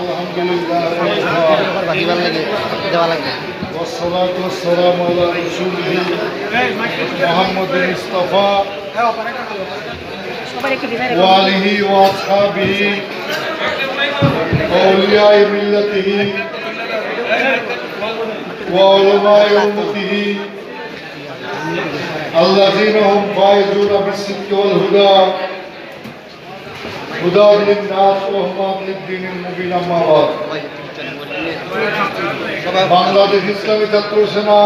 আলহামদুলিল্লাহ দিবার লাগে দেওয়া লাগবে والصلاة والسلام على رسوله محمد المصطفى وآله وأصحابه وأولياء ملته وعلماء أمته الذين هم فائزون بالصدق والهدى هدى للناس ورحمة للدين المبين أما بعد বাংলাদেশ ইসলামী ছাত্র সেনা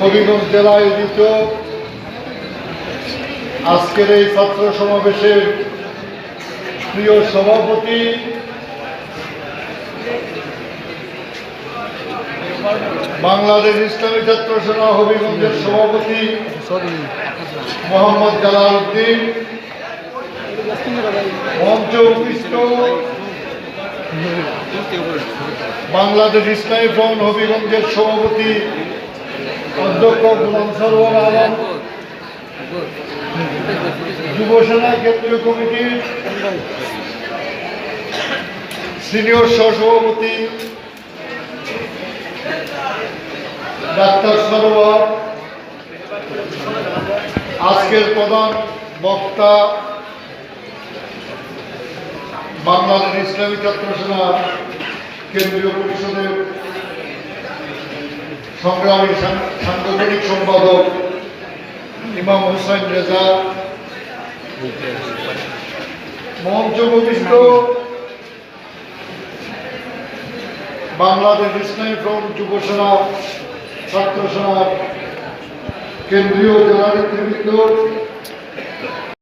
হবিগঞ্জ জেলায় আয়োজিত আজকের এই ছাত্র সমাবেশের প্রিয় সভাপতি বাংলাদেশ ইসলামী ছাত্র সেনা হবিগঞ্জের সভাপতি মোহাম্মদ জালাল উদ্দিন বাংলাদেশ ইসলামী ফ্রন্ট হবিগঞ্জের সভাপতি অধ্যক্ষ গোলাম সরোয়ার আলম। যুব সেনা কেন্দ্রীয় কমিটির সিনিয়র সহসভাপতি ডাক্তার সরোয়ার। আজকের প্রধান বক্তা বাংলাদেশ ইসলামী ছাত্র সেনা কেন্দ্রীয় পরিষদের সংগ্রামী সাংগঠনিক সম্পাদক ইমাম হোসেন রেজা, মঞ্চ উপবিষ্ট বাংলাদেশ ইসলামী ফ্রন্ট যুব সেনা ছাত্র সেনার কেন্দ্রীয় জেলা নেতৃবৃন্দ